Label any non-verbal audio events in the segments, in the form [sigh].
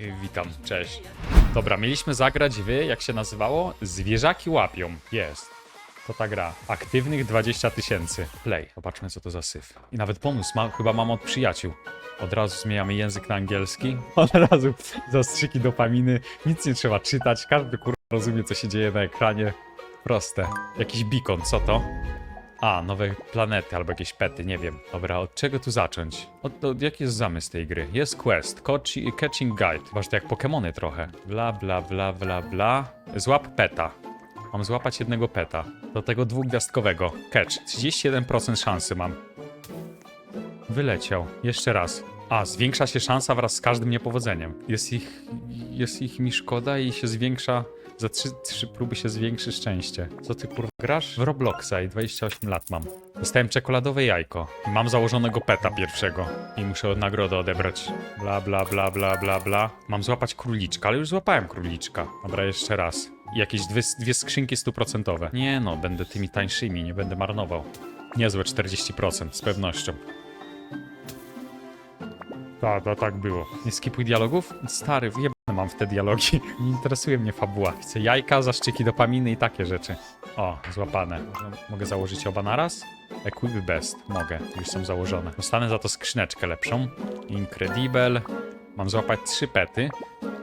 Y, Witam, cześć. Dobra, mieliśmy zagrać w, jak się nazywało? Zwierzaki łapią. Jest. To ta gra. Aktywnych 20 tysięcy. Play. Zobaczmy, co to za syf. I nawet pomysł ma, chyba mam od przyjaciół. Od razu zmieniamy język na angielski. [laughs] Od razu zastrzyki dopaminy. Nic nie trzeba czytać. Każdy kurwa rozumie, co się dzieje na ekranie. Proste. Jakiś beacon, co to? A, nowe planety albo jakieś pety, nie wiem. Dobra, od czego tu zacząć? Od, od, jaki jest zamysł tej gry? Jest quest, Kochi, Catching Guide. Chyba, to jak Pokemony trochę. Bla, bla, bla, bla, bla. Złap peta. Mam złapać jednego peta. Do tego dwugwiazdkowego. Catch. 31% szansy mam. Wyleciał. Jeszcze raz. A, zwiększa się szansa wraz z każdym niepowodzeniem. Jest ich, jest ich mi szkoda i się zwiększa... Za trzy, trzy próby się zwiększy szczęście. Co ty kurwa grasz? W Robloxa i 28 lat mam. Dostałem czekoladowe jajko. Mam założonego peta pierwszego. I muszę od nagrodę odebrać. Bla bla bla bla bla bla. Mam złapać króliczka, ale już złapałem króliczka. Dobra, jeszcze raz. I jakieś dwie, dwie skrzynki stuprocentowe. Nie no, będę tymi tańszymi, nie będę marnował. Niezłe 40%, z pewnością. Tak, to tak było. Nie skipuj dialogów? Stary, wyjebane mam w te dialogi. [laughs] Nie interesuje mnie fabuła. Chcę jajka, zaszczyki dopaminy i takie rzeczy. O, złapane. Mogę założyć oba naraz? Equip best. Mogę. Już są założone. Dostanę za to skrzyneczkę lepszą. Incredible. Mam złapać trzy pety.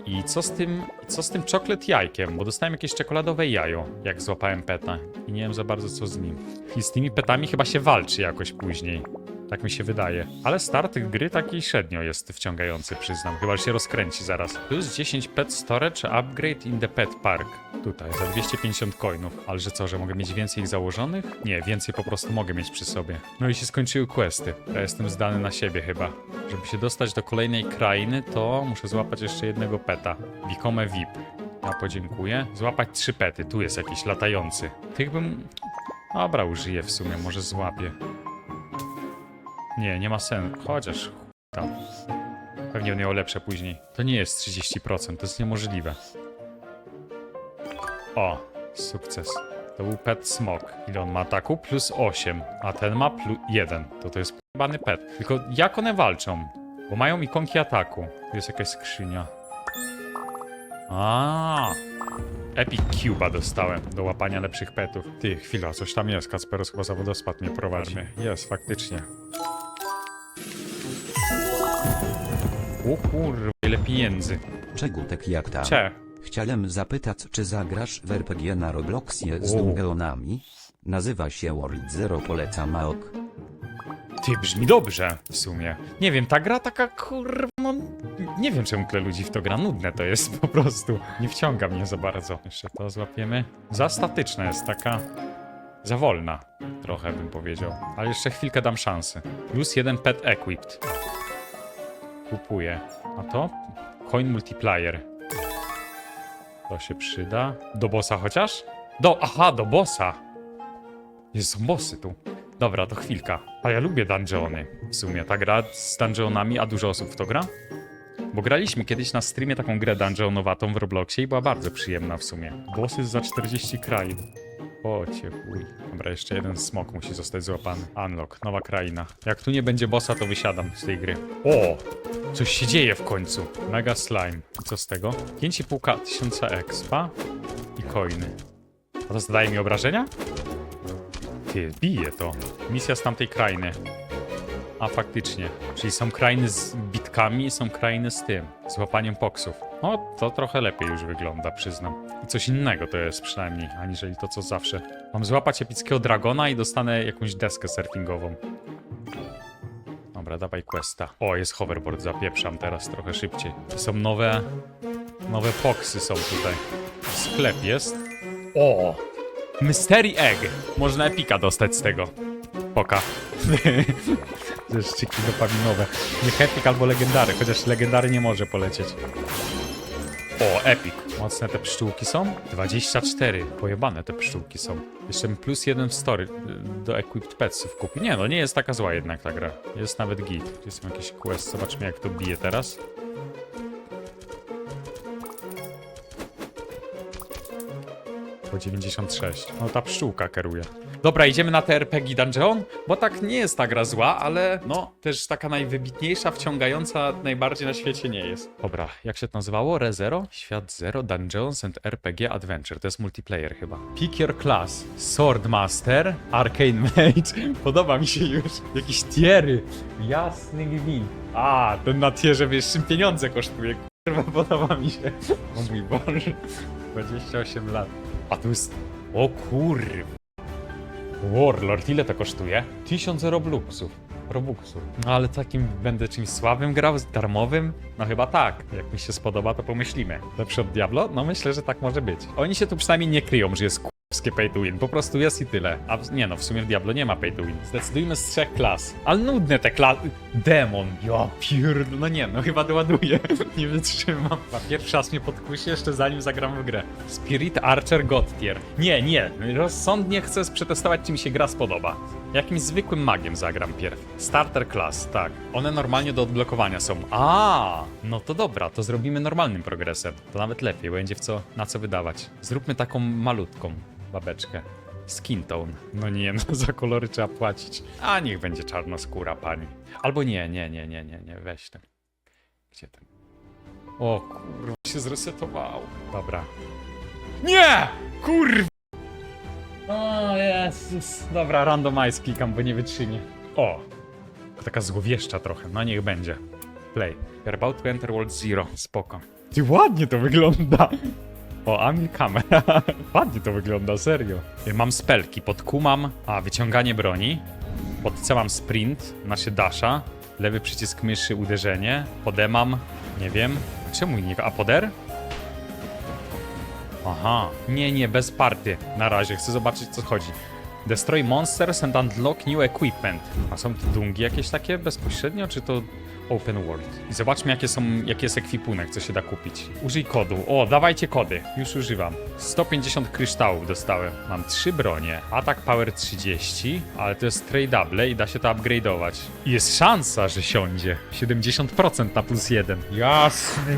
I co z tym, co z tym czoklet jajkiem? Bo dostałem jakieś czekoladowe jajo, jak złapałem peta. I nie wiem za bardzo co z nim. I z tymi petami chyba się walczy jakoś później. Tak mi się wydaje. Ale start gry taki średnio jest wciągający, przyznam. Chyba że się rozkręci zaraz. Plus 10 pet storage upgrade in the pet park. Tutaj, za 250 coinów. Ale że co, że mogę mieć więcej ich założonych? Nie, więcej po prostu mogę mieć przy sobie. No i się skończyły questy. Ja jestem zdany na siebie chyba. Żeby się dostać do kolejnej krainy, to muszę złapać jeszcze jednego peta. Wikome VIP. Ja podziękuję. Złapać trzy pety. Tu jest jakiś latający. Tych bym... Dobra, użyję w sumie, może złapię. Nie, nie ma sensu. Chociaż tam. Pewnie miał lepsze później. To nie jest 30%, to jest niemożliwe. O, sukces. To był pet smok. Ile on ma ataku? Plus 8, a ten ma plus 1. To to jest bany pet. Tylko jak one walczą? Bo mają ikonki ataku. Tu jest jakaś skrzynia. A. Epic Cuba dostałem do łapania lepszych petów. Ty, chwila, coś tam jest. Kasperos chyba za wodospad mnie prowadzi. Jest, faktycznie. O kurwa, ile pieniędzy. Czegutek jak tam? Cze. Chciałem zapytać, czy zagrasz w RPG na Robloxie z. Dungeonami? Nazywa się World Zero, polecam AOK. Ty, brzmi dobrze w sumie. Nie wiem, ta gra taka kurwa, no... Nie wiem, czemu tyle ludzi w to gra. Nudne to jest [laughs] po prostu. Nie wciąga mnie za bardzo. Jeszcze to złapiemy. Za statyczna jest, taka... Za wolna. Trochę bym powiedział. Ale jeszcze chwilkę dam szansy. Plus jeden pet equipped. Kupuję. A to? Coin multiplier. To się przyda. Do bossa chociaż? Do... Aha, do bossa. Jest są bossy tu. Dobra, to chwilka. A ja lubię dungeony. W sumie ta gra z dungeonami, a dużo osób w to gra? Bo graliśmy kiedyś na streamie taką grę dungeonowatą w Robloxie i była bardzo przyjemna w sumie. Bossy za 40 krain. O cię chuj. Dobra, jeszcze jeden smok musi zostać złapany. Unlock, nowa kraina. Jak tu nie będzie bossa, to wysiadam z tej gry. O! Coś się dzieje w końcu. Mega slime. I co z tego? 5,5 tysiąca expa i coiny. A to zadaje mi obrażenia? Bije to. Misja z tamtej krainy. A faktycznie. Czyli są krainy z bitkami są krainy z tym. Z łapaniem poksów. O, to trochę lepiej już wygląda, przyznam. I coś innego to jest przynajmniej, aniżeli to co zawsze. Mam złapać epickiego dragona i dostanę jakąś deskę surfingową. Dobra, dawaj questa. O, jest hoverboard, zapieprzam teraz trochę szybciej. Są nowe... Nowe poksy są tutaj. Sklep jest. O! Mystery Egg! Można epika dostać z tego. Poka. [laughs] Szczyki dopaminowe. Niech epik albo legendary, chociaż legendary nie może polecieć. O, epic. Mocne te pszczółki są? 24. Pojebane te pszczółki są. Jeszcze plus jeden w story y, do equipped petsów kupi. Nie no, nie jest taka zła jednak ta gra. Jest nawet git. Jest jakiś quest. Zobaczmy jak to bije teraz. Po 96. No ta pszczółka kieruje. Dobra, idziemy na te RPG Dungeon, bo tak nie jest ta gra zła, ale no też taka najwybitniejsza, wciągająca najbardziej na świecie nie jest. Dobra, jak się to nazywało? ReZero? Świat Zero Dungeons and RPG Adventure. To jest multiplayer chyba. Pick your class. Swordmaster, Arcane Mage. [laughs] Podoba mi się już. Jakieś tiery. Jasny gwint. A, ten na tierze wyższym pieniądze kosztuje. Kurwa, [laughs] podoba mi się. O mój Boże. 28 lat. A tu jest... O kurwa. Warlord, ile to kosztuje? 1000 robluxów. Robuxów. No ale takim będę czymś słabym grał, darmowym? No chyba tak. Jak mi się spodoba, to pomyślimy. Lepszy od Diablo? No myślę, że tak może być. Oni się tu przynajmniej nie kryją, że jest k***skie pay to win. Po prostu jest i tyle. A w, nie no, w sumie w Diablo nie ma pay to win. Zdecydujmy z trzech klas. Ale nudne te klasy. Demon. Ja pierd... No nie, no chyba doładuję. [laughs] nie wytrzymam. A pierwszy raz mnie podkusi jeszcze zanim zagram w grę. Spirit Archer God Tier. Nie, nie. Rozsądnie chcę przetestować, czy mi się gra spodoba. Jakimś zwykłym magiem zagram pierw. Starter class, tak. One normalnie do odblokowania są. A, no to dobra, to zrobimy normalnym progresem. To nawet lepiej, będzie w co, na co wydawać. Zróbmy taką malutką babeczkę. Skin tone. No nie, no za kolory trzeba płacić. A niech będzie czarnoskóra pani. Albo nie, nie, nie, nie, nie, nie, weź ten. Gdzie ten? O kurwa, się zresetowało. Dobra. Nie! Kurwa! O Jezus. Dobra, randomize klikam, bo nie wytrzymie. O! Taka złowieszcza trochę, no niech będzie. Play. You're about to enter World Zero. Spoko. Ty ładnie to wygląda! O, Ami kamera. [laughs] ładnie to wygląda, serio. Mam spelki, pod Q mam, a, wyciąganie broni. Pod C mam sprint, nasze dasha. Lewy przycisk myszy, uderzenie. Pod E mam, nie wiem. Czemu nie, a pod R? Aha. Nie, nie, bez party. Na razie, chcę zobaczyć co chodzi. Destroy monsters and unlock new equipment. A są to dungi jakieś takie bezpośrednio, czy to open world? I zobaczmy jakie są, jaki jest ekwipunek, co się da kupić. Użyj kodu. O, dawajcie kody. Już używam. 150 kryształów dostałem. Mam 3 bronie. Atak power 30, ale to jest tradeable i da się to upgrade'ować. I jest szansa, że siądzie. 70% na plus 1. Jasny.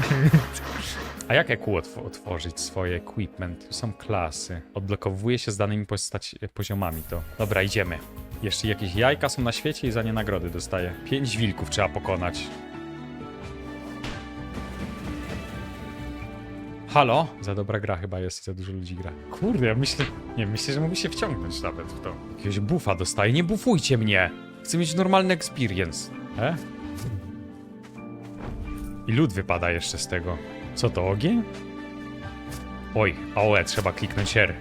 A jak EQ otw- otworzyć swoje equipment? Tu są klasy. Odblokowuje się z danymi postać, poziomami to. Dobra, idziemy. Jeszcze jakieś jajka są na świecie i za nie nagrody dostaję. Pięć wilków trzeba pokonać. Halo? Za dobra gra chyba jest, za dużo ludzi gra. Kurde, ja myślę... Nie, myślę, że mógł się wciągnąć nawet w to. Jakiegoś buffa dostaję, nie bufujcie mnie! Chcę mieć normalny experience. E? I lód wypada jeszcze z tego. Co to, ogień? Oj, AOE, trzeba kliknąć R.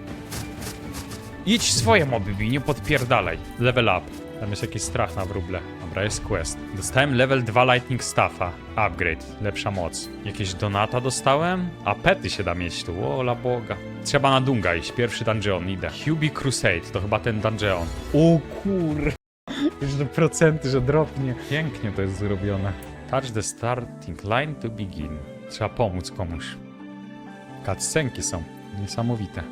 Idź swoje moby, bij, nie podpierdalaj. Level up. Tam jest jakiś strach na wróble. Dobra, jest quest. Dostałem level 2 lightning staffa. Upgrade, lepsza moc. Jakieś donata dostałem? A pety się da mieć tu, o la boga. Trzeba na Dunga iść, pierwszy dungeon, idę. Hubie Crusade, to chyba ten dungeon. O kur... [laughs] Już do procenty, że dropnie. Pięknie to jest zrobione. Touch the starting line to begin. Trzeba pomóc komuś. Cutscenki są niesamowite.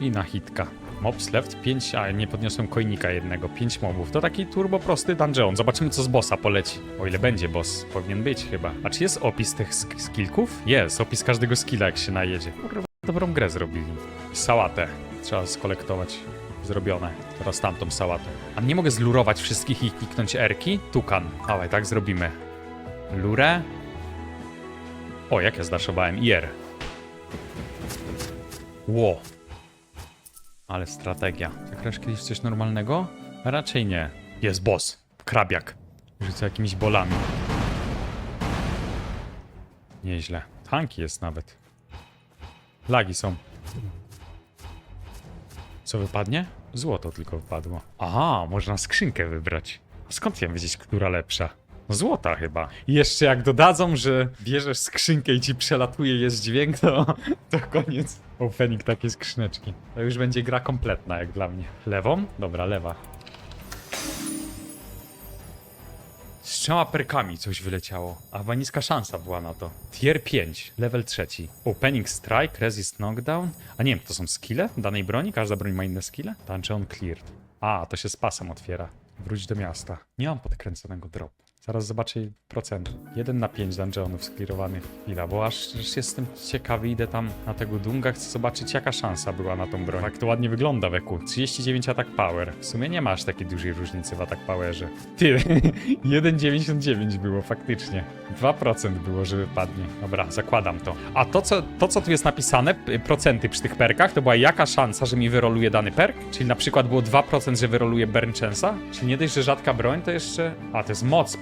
I na hitka. Mobs left 5, a nie podniosłem coinika jednego, 5 mobów. To taki turbo prosty dungeon. Zobaczymy co z bossa poleci. O ile będzie boss, powinien być chyba. A czy jest opis tych sk skillków? Jest, opis każdego skilla jak się najedzie. Dobrą grę zrobili. Sałatę trzeba skolektować. Zrobione. Teraz tamtą sałatę. A nie mogę zlurować wszystkich i kliknąć erki? Tukan. Ale tak zrobimy. Lurę. O, jak ja zdaszowałem. IR. Ło. Ale strategia. Zagrasz kiedyś coś normalnego? Raczej nie. Jest boss. Krabiak. Rzuca jakimiś bolami. Nieźle. Tanki jest nawet. Lagi są. Co wypadnie? Złoto tylko wypadło. Aha, można skrzynkę wybrać. A skąd ja wiedzieć, która lepsza? Złota chyba. I jeszcze jak dodadzą, że bierzesz skrzynkę i ci przelatuje jest dźwięk, to, to koniec. Opening takiej skrzyneczki. To już będzie gra kompletna jak dla mnie. Lewą? Dobra, lewa. Z trzema perkami coś wyleciało, a chyba niska szansa była na to. Tier 5, level trzeci. Opening Strike, Resist Knockdown. A nie wiem, to są skille danej broni? Każda broń ma inne skille? Dungeon Cleared. A, to się z pasem otwiera. Wróć do miasta. Nie mam podkręconego dropu. Zaraz zobaczę procent. 1 na 5 dungeonów sklirowanych. Chwila, bo aż, aż jestem ciekawy, idę tam na tego dunga, chcę zobaczyć jaka szansa była na tą broń. Tak to ładnie wygląda w EQ. 39 atak power. W sumie nie masz takiej dużej różnicy w atak powerze. Ty, [laughs] 1,99 było faktycznie. 2% było, że wypadnie. Dobra, zakładam to. A to co, to, co tu jest napisane, procenty przy tych perkach, to była jaka szansa, że mi wyroluje dany perk? Czyli na przykład było 2%, że wyroluje Burn Chance'a? Czyli nie dość, że rzadka broń, to jeszcze... A, to jest moc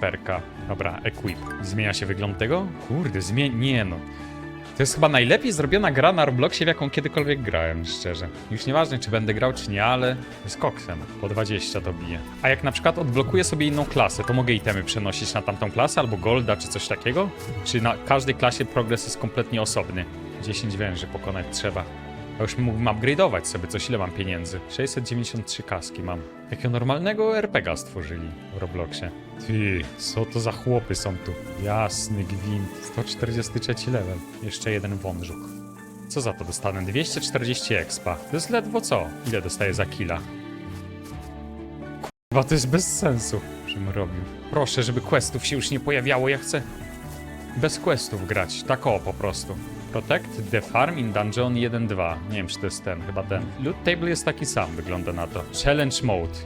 Dobra, equip. Zmienia się wygląd tego? Kurde, zmieni... Nie no. To jest chyba najlepiej zrobiona gra na Robloxie, w jaką kiedykolwiek grałem, szczerze. Już nieważne, czy będę grał, czy nie, ale z koksem. Po 20 to bije. A jak na przykład odblokuję sobie inną klasę, to mogę itemy przenosić na tamtą klasę, albo golda, czy coś takiego? Czy na każdej klasie progres jest kompletnie osobny? 10 węży pokonać trzeba. Ja już mógłbym upgrade'ować sobie coś, ile mam pieniędzy. 693 kaski mam. Jakiego normalnego RPGa stworzyli w Robloxie. Ty, co to za chłopy są tu? Jasny gwint. 143 level. Jeszcze jeden wążuk. Co za to dostanę? 240 expa. To jest ledwo co? Ile dostaję za killa? Kurwa, to jest bez sensu, żebym robił. Proszę, żeby questów się już nie pojawiało, ja chcę bez questów grać, tak o po prostu. Protect the farm in dungeon 1.2. Nie wiem, czy to jest ten, chyba ten. Loot table jest taki sam, wygląda na to. Challenge mode.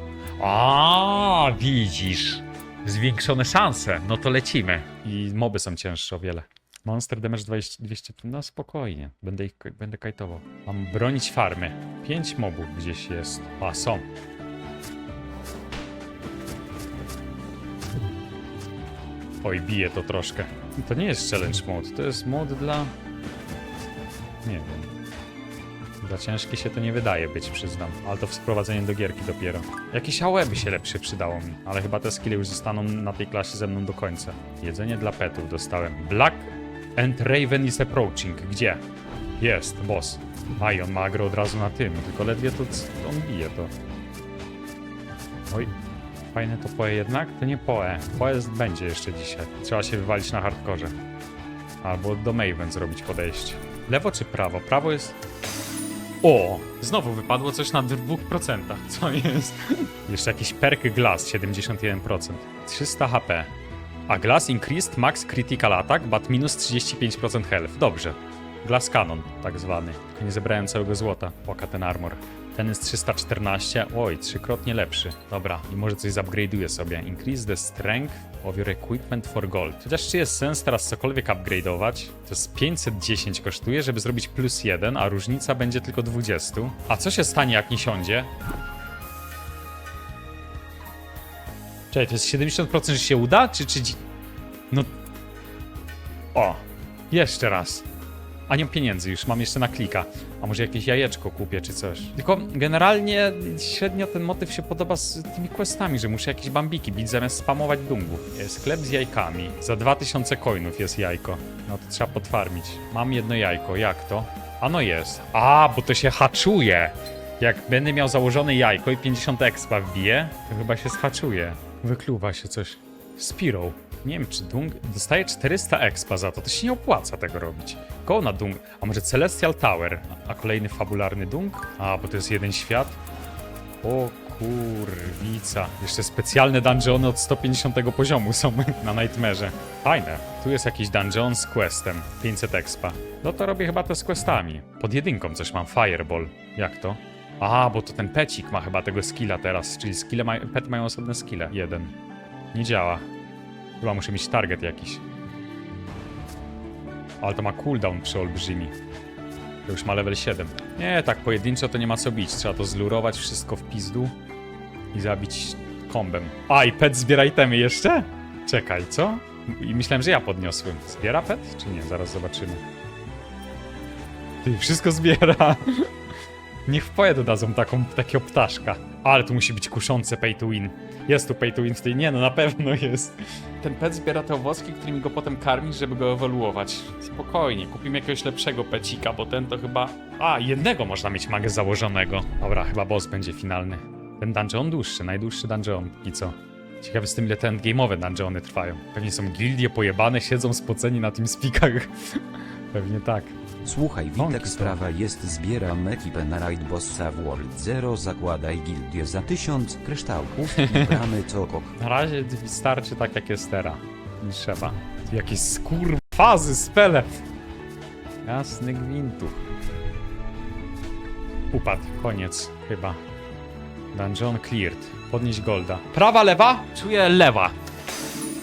A, widzisz. Zwiększone szanse, no to lecimy. I moby są cięższe o wiele. Monster damage 20, 200, no spokojnie, będę ich, będę kajtował. Mam bronić farmy. 5 mobów gdzieś jest. A, są. Oj, bije to troszkę. To nie jest challenge mode, to jest mod dla... Nie wiem. Za ciężkie się to nie wydaje być, przyznam. Ale to wprowadzenie do gierki dopiero. Jakieś AOE by się lepsze przydało mi, ale chyba te skille już zostaną na tej klasie ze mną do końca. Jedzenie dla petów dostałem. Black and Raven is approaching. Gdzie? Jest, boss. A i on ma agro od razu na tym, tylko ledwie to on bije to. Oj, Fajne to poe jednak? To nie poe. Poe będzie jeszcze dzisiaj. Trzeba się wywalić na hardkorze. Albo do Maven zrobić podejście. Lewo czy prawo? Prawo jest... O! Znowu wypadło coś na 2%. Co jest? Jeszcze jakiś perk glass 71%. 300 HP. A glass increased max critical attack, but minus 35% health. Dobrze. Glass Cannon, tak zwany. Tylko nie zebrałem całego złota. Płaka ten armor. Ten jest 314. Oj, trzykrotnie lepszy. Dobra, i może coś zupgrade'uję sobie. Increase the strength of your equipment for gold. Chociaż czy jest sens teraz cokolwiek upgrade'ować? To jest 510 kosztuje, żeby zrobić plus 1, a różnica będzie tylko 20. A co się stanie, jak nie siądzie? Czekaj, to jest 70%, że się uda? Czy, czy... No... O! Jeszcze raz. A nie mam pieniędzy już, mam jeszcze na klika. A może jakieś jajeczko kupię czy coś. Tylko generalnie średnio ten motyw się podoba z tymi questami, że muszę jakieś bambiki bić zamiast spamować. Jest sklep z jajkami. Za 2000 coinów jest jajko. No to trzeba potwarmić. Mam jedno jajko, jak to? A no jest. A, bo to się haczuje. Jak będę miał założone jajko i 50 expa wbije, to chyba się schaczuje. Wykluwa się coś. Spiro. Nie wiem, czy Dung dostaje 400 expa za to. To się nie opłaca tego robić. Go na Dung. A może Celestial Tower? A kolejny fabularny Dung? A, bo to jest jeden świat. O kurwica. Jeszcze specjalne dungeony od 150 poziomu są [laughs] na Nightmare'ze. Fajne. Tu jest jakiś dungeon z questem. 500 expa. No to robię chyba to z questami. Pod jedynką coś mam. Fireball. Jak to? A, bo to ten pecik ma chyba tego skilla teraz. Czyli skille ma... pet mają osobne skille. Jeden. Nie działa. Chyba muszę mieć target jakiś. Ale to ma cooldown przeolbrzymi. To już ma level 7. Nie, tak pojedynczo to nie ma co bić. Trzeba to zlurować wszystko w pizdu i zabić kombem. A, i pet zbiera itemy jeszcze? Czekaj, co? I myślałem, że ja podniosłem. Zbiera pet? Czy nie? Zaraz zobaczymy. Ty, wszystko zbiera. [laughs] Niech w poe dodadzą taką, takiego ptaszka. Ale tu musi być kuszące pay to win. Jest tu pay to win w tej... Nie, no na pewno jest. Ten pet zbiera te owocki, którymi go potem karmisz, żeby go ewoluować. Spokojnie, kupimy jakiegoś lepszego pecika, bo ten to chyba... A, jednego można mieć magę założonego. Dobra, chyba boss będzie finalny. Ten dungeon dłuższy, najdłuższy dungeon i co? Ciekawy z tym, ile ten game'owe dungeony trwają. Pewnie są gildie pojebane, siedzą spoceni na tym spikach. [laughs] Pewnie tak. Słuchaj Witek sprawa jest zbieram ekipę na Raid Bossa World Zero zakładaj gildię za tysiąc kryształków i [laughs] bramy co kok. Na razie starczy tak jak jest teraz. Nie trzeba. Jakieś skur... fazy, spele. Jasny gwintu. Upadł, koniec chyba. Dungeon cleared. Podnieść golda. Prawa, lewa? Czuję lewa.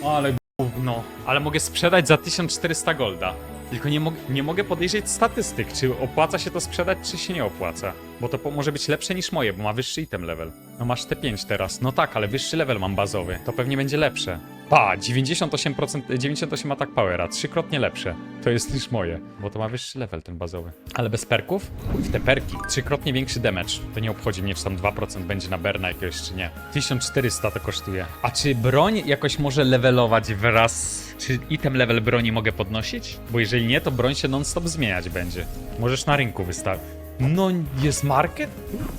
Ale gówno. Ale mogę sprzedać za 1400 golda. Tylko nie, mog nie mogę podejrzeć statystyk, czy opłaca się to sprzedać, czy się nie opłaca. Bo to może być lepsze niż moje, bo ma wyższy item level. No masz te 5 teraz. No tak, ale wyższy level mam bazowy. To pewnie będzie lepsze. Pa, 98%, 98 atak powera, trzykrotnie lepsze. To jest niż moje, bo to ma wyższy level ten bazowy. Ale bez perków? W te perki. Trzykrotnie większy damage. To nie obchodzi mnie, czy tam 2% będzie na berna jakiegoś, czy nie. 1400 to kosztuje. A czy broń jakoś może levelować wraz... Czy item level broni mogę podnosić? Bo jeżeli nie, to broń się non-stop zmieniać będzie. Możesz na rynku wystawić. No, jest market?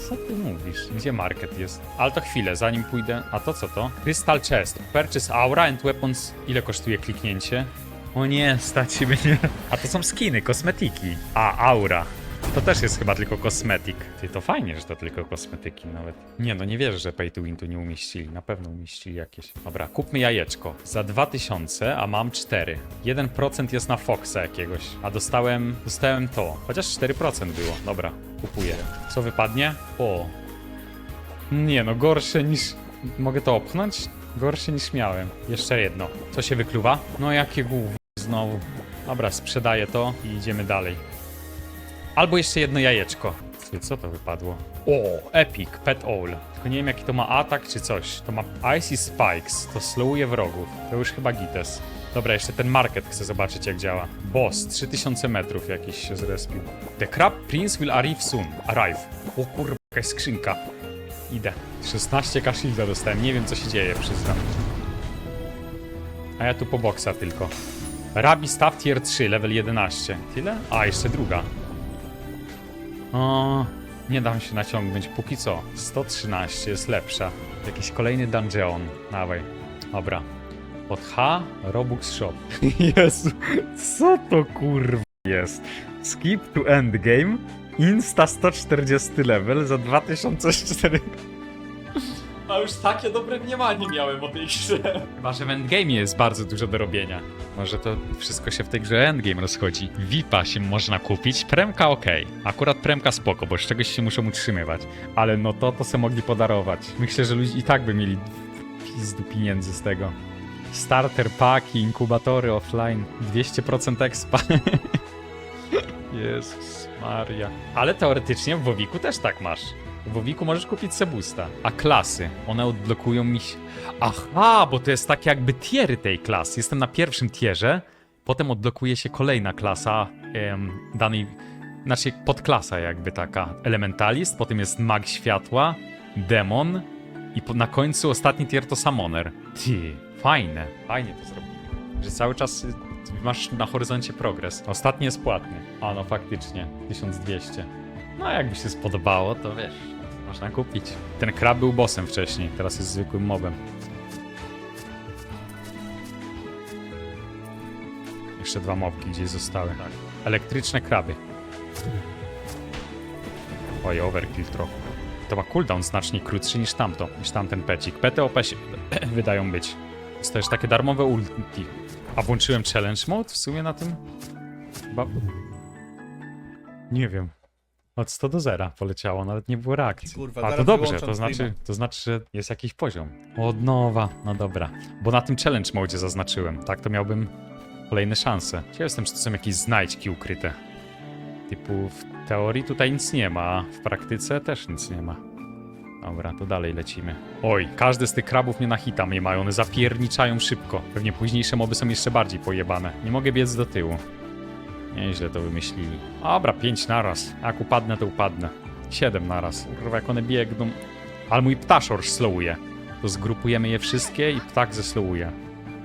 Co ty mówisz? Gdzie market jest? Ale to chwilę, zanim pójdę. A to co to? Crystal Chest. Purchase Aura and Weapons. Ile kosztuje kliknięcie? O nie, stać mnie. A to są skiny, kosmetiki. A, Aura. To też jest chyba tylko kosmetik. Ty, to fajnie, że to tylko kosmetyki nawet. Nie, no nie wierzę, że Pay to Win tu nie umieścili. Na pewno umieścili jakieś. Dobra, kupmy jajeczko. Za 2000, a mam 4. 1% jest na Foxa jakiegoś. A dostałem, dostałem to. Chociaż 4% było. Dobra, kupuję. Co wypadnie? O. Nie no, gorsze niż... Mogę to opchnąć? Gorsze niż miałem. Jeszcze jedno. Co się wykluwa? No jakie główne znowu. Dobra, sprzedaję to i idziemy dalej. Albo jeszcze jedno jajeczko. Co to wypadło? O, Epic, Pet Owl. Tylko nie wiem jaki to ma atak czy coś. To ma Icy Spikes, to slowuje wrogów. To już chyba Gites. Dobra, jeszcze ten market chcę zobaczyć jak działa. Boss, 3000 metrów jakiś się zrespił. The Crab Prince will arrive soon. Arrive. O kurwa, jakaś skrzynka. Idę. 16 kaszilda dostałem, nie wiem co się dzieje, przyznam. A ja tu po boksa tylko. Rabi Staff Tier 3, level 11. Tyle? A, jeszcze druga. O, nie dam się naciągnąć póki co. 113 jest lepsza. Jakiś kolejny dungeon. Dawaj. Dobra. Pod H, Robux Shop. [laughs] Jezu, co to kurwa jest? Skip to endgame, insta 140 level za 2004. A już takie dobre mniemanie miałem o tej grze. Chyba, że w endgame jest bardzo dużo do robienia. Może to wszystko się w tej grze endgame rozchodzi. VIPa się można kupić, premka ok. Akurat premka spoko, bo z czegoś się muszą utrzymywać. Ale no to to se mogli podarować. Myślę, że ludzie i tak by mieli pizdu pieniędzy z tego. Starter paki, inkubatory offline, 200% expa. [laughs] Jezus Maria. Ale teoretycznie w Wowiku też tak masz. W Wowiku możesz kupić Sebusta. A klasy, one odblokują mi się... Aha, bo to jest tak jakby tiery tej klasy. Jestem na pierwszym tierze, potem odblokuje się kolejna klasa em, danej... Znaczy podklasa jakby taka. Elementalist, potem jest mag światła, demon i po, na końcu ostatni tier to summoner. Ty, fajne. Fajnie to zrobili. Że cały czas y, masz na horyzoncie progres. Ostatni jest płatny. A no faktycznie, 1200. No jakby się spodobało, to wiesz, można kupić. Ten krab był bossem wcześniej, teraz jest zwykłym mobem. Jeszcze dwa mobki gdzieś zostały. Elektryczne kraby. Oj, overkill trochę. To ma cooldown znacznie krótszy niż tamto, niż tamten pecik. PTOP się [clears throat] wydają być. Jest też takie darmowe ulti. A włączyłem challenge mode w sumie na tym? Chyba... Nie wiem. Od 100 do 0 poleciało, nawet nie było reakcji. Kurwa, A to zaraz dobrze, wyłączam to znaczy, to znaczy, że jest jakiś poziom. Od nowa, no dobra. Bo na tym challenge mode zaznaczyłem. Tak to miałbym kolejne szanse. Ciekaw jestem, czy to są jakieś znajdźki ukryte. Typu w teorii tutaj nic nie ma, a w praktyce też nic nie ma. Dobra, to dalej lecimy. Oj, każdy z tych krabów mnie na hita mnie mają, one zapierniczają szybko. Pewnie późniejsze moby są jeszcze bardziej pojebane. Nie mogę biec do tyłu. Nieźle to wymyślili. Dobra, pięć naraz. Jak upadnę, to upadnę. Siedem naraz. Kurwa, jak one biegną. Ale mój ptaszor slowuje. To zgrupujemy je wszystkie i ptak zeslowuje.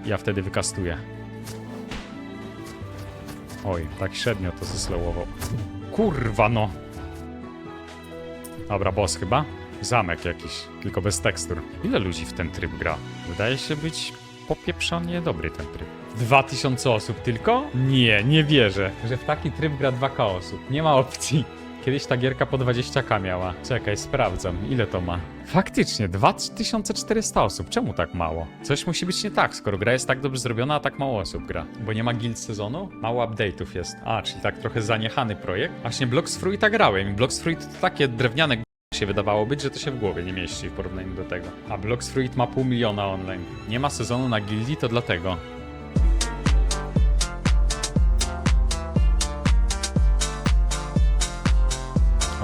Ja wtedy wykastuję. Oj, tak średnio to zeslowował. Kurwa no. Dobra, boss chyba. Zamek jakiś, tylko bez tekstur. Ile ludzi w ten tryb gra? Wydaje się być popieprzony dobry ten tryb. 2000 osób tylko? Nie, nie wierzę, że w taki tryb gra 2K osób. Nie ma opcji. Kiedyś ta gierka po 20k miała. Czekaj, sprawdzam, ile to ma. Faktycznie, 2400 osób. Czemu tak mało? Coś musi być nie tak, skoro gra jest tak dobrze zrobiona, a tak mało osób gra. Bo nie ma guild sezonu? Mało update'ów jest. A, czyli tak trochę zaniechany projekt. Właśnie Blocks Fruita grałem i Blocks Fruit to takie drewniane się wydawało być, że to się w głowie nie mieści w porównaniu do tego. A Blocks Fruit ma pół miliona online. Nie ma sezonu na gildii, to dlatego.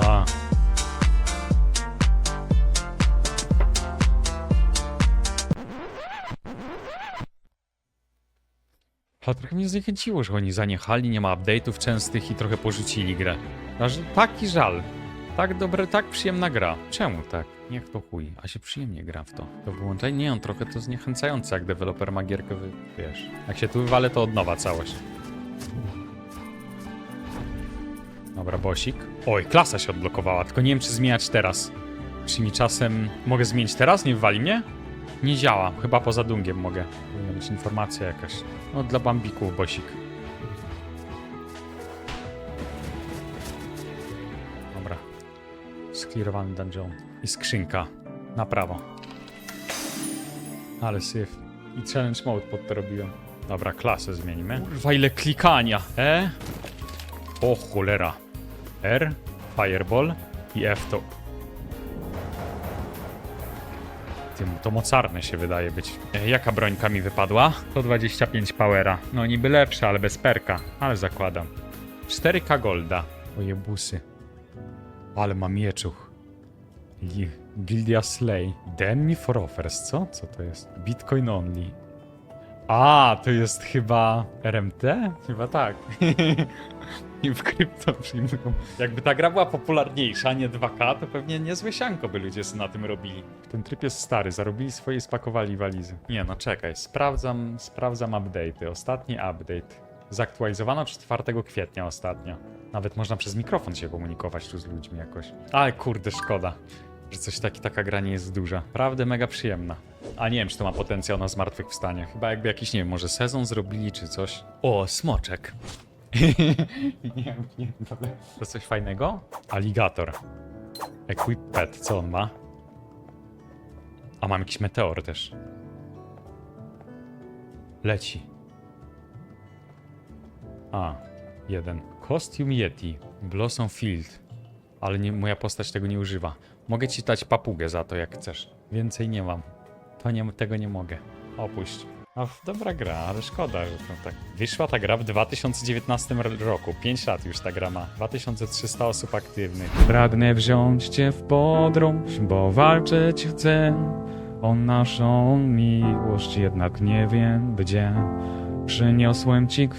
A. Ale trochę mnie zniechęciło, że oni zaniechali, nie ma update'ów częstych i trochę porzucili grę. Aż taki żal. Tak dobre, tak przyjemna gra. Czemu tak? Niech to chuj, a się przyjemnie gra w to. To wyłączenie, nie on trochę to zniechęcające, jak deweloper ma gierkę, wy, wiesz. Jak się tu wywalę, to od nowa całość. Dobra, bosik. Oj, klasa się odblokowała, tylko nie wiem, czy zmieniać teraz. Czy mi czasem... Mogę zmienić teraz? Nie wywali mnie? Nie działa, chyba poza dungiem mogę. Powinna być informacja jakaś. No, dla bambików, bosik. Sklirowany dungeon. I skrzynka. Na prawo. Ale syf. I challenge mode pod to robiłem. Dobra, klasę zmienimy. Kurwa, ile klikania. E? O cholera. R, Fireball i F to... Tym, to mocarne się wydaje być. E, jaka brońka mi wypadła? 125 powera. No niby lepsza, ale bez perka. Ale zakładam. 4k golda. Ojebusy. Ale ma mieczuch. Gildia Slay. Den me for offers, co? Co to jest? Bitcoin only. A, to jest chyba RMT? Chyba tak. [laughs] I w krypto przyjmują. Jakby ta gra była popularniejsza, nie 2K, to pewnie niezłe sianko by ludzie na tym robili. Ten tryb jest stary, zarobili swoje i spakowali walizy. Nie no, czekaj, sprawdzam, sprawdzam update'y. Ostatni update. Zaktualizowano 4 kwietnia ostatnio. Nawet można przez mikrofon się komunikować tu z ludźmi jakoś. Ale kurde, szkoda, że coś taki, taka gra nie jest duża. Prawdę mega przyjemna. A nie wiem, czy to ma potencjał na zmartwychwstanie. Chyba jakby jakiś, nie wiem, może sezon zrobili, czy coś. O, smoczek. [laughs] nie wiem, nie wiem. To, to coś fajnego? Aligator. Equip pet, co on ma? A mam jakiś meteor też. Leci. A, jeden. Costume Yeti. Blossom Field. Ale nie, moja postać tego nie używa. Mogę ci dać papugę za to, jak chcesz. Więcej nie mam. To nie, tego nie mogę. Opuść. A dobra gra, ale szkoda, że tak. Wyszła ta gra w 2019 r- roku. 5 lat już ta gra ma. 2300 osób aktywnych. Pragnę wziąć cię w podróż, bo walczyć chcę o naszą miłość, jednak nie wiem gdzie. Przyniosłem ci